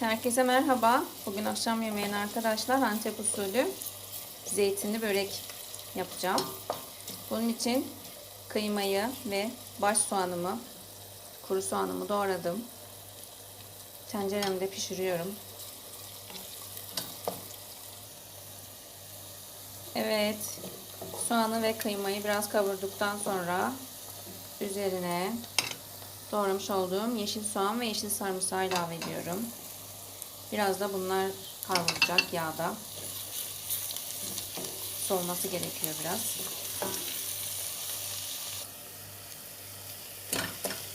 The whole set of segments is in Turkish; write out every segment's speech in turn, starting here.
herkese merhaba. Bugün akşam yemeğine arkadaşlar Antep usulü zeytinli börek yapacağım. Bunun için kıymayı ve baş soğanımı, kuru soğanımı doğradım. Tenceremde pişiriyorum. Evet, soğanı ve kıymayı biraz kavurduktan sonra üzerine doğramış olduğum yeşil soğan ve yeşil sarımsağı ilave ediyorum. Biraz da bunlar kavrulacak yağda. Soğuması gerekiyor biraz.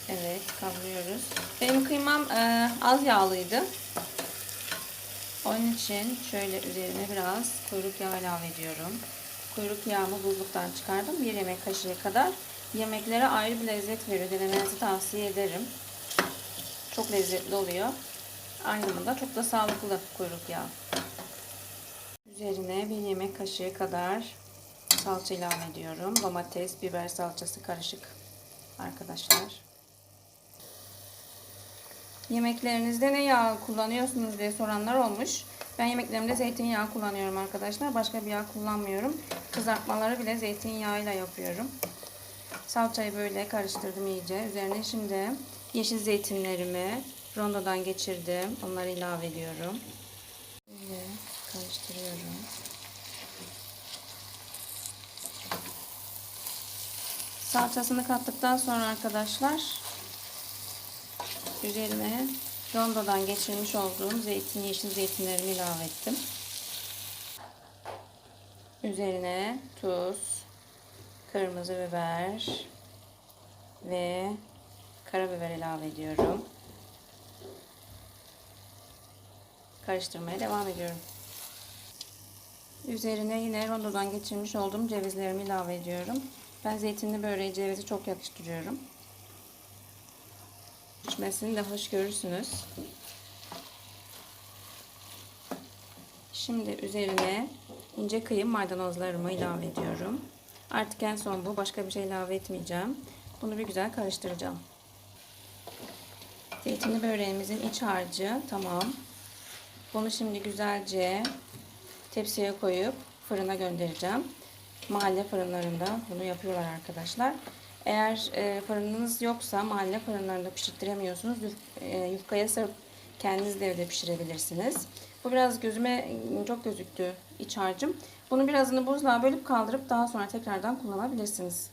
Evet kavuruyoruz. Benim kıymam e, az yağlıydı. Onun için şöyle üzerine biraz kuyruk yağı ilave ediyorum. Kuyruk yağımı buzluktan çıkardım. Bir yemek kaşığı kadar. Yemeklere ayrı bir lezzet veriyor. Denemenizi tavsiye ederim. Çok lezzetli oluyor. Aynı zamanda çok da sağlıklı kuyruk yağı. Üzerine bir yemek kaşığı kadar salça ilave ediyorum. Domates, biber salçası karışık arkadaşlar. Yemeklerinizde ne yağ kullanıyorsunuz diye soranlar olmuş. Ben yemeklerimde zeytinyağı kullanıyorum arkadaşlar. Başka bir yağ kullanmıyorum. Kızartmaları bile zeytinyağıyla yapıyorum. Salçayı böyle karıştırdım iyice. Üzerine şimdi yeşil zeytinlerimi rondodan geçirdim. Onları ilave ediyorum. Böyle karıştırıyorum. Salçasını kattıktan sonra arkadaşlar üzerine rondodan geçirmiş olduğum zeytin, yeşil zeytinlerimi ilave ettim. Üzerine tuz, kırmızı biber ve karabiber ilave ediyorum. Karıştırmaya devam ediyorum. Üzerine yine rondodan geçirmiş olduğum cevizlerimi ilave ediyorum. Ben zeytinli böreği cevizi çok yakıştırıyorum. Pişmesini de hoş görürsünüz. Şimdi üzerine ince kıyım maydanozlarımı ilave ediyorum. Artık en son bu. Başka bir şey ilave etmeyeceğim. Bunu bir güzel karıştıracağım. Zeytinli böreğimizin iç harcı tamam. Bunu şimdi güzelce tepsiye koyup fırına göndereceğim. Mahalle fırınlarında bunu yapıyorlar arkadaşlar. Eğer e, fırınınız yoksa mahalle fırınlarında pişirtiremiyorsunuz. Yuf, e, yufkaya sarıp kendiniz de evde pişirebilirsiniz. Bu biraz gözüme çok gözüktü iç harcım. Bunu birazını buzluğa bölüp kaldırıp daha sonra tekrardan kullanabilirsiniz.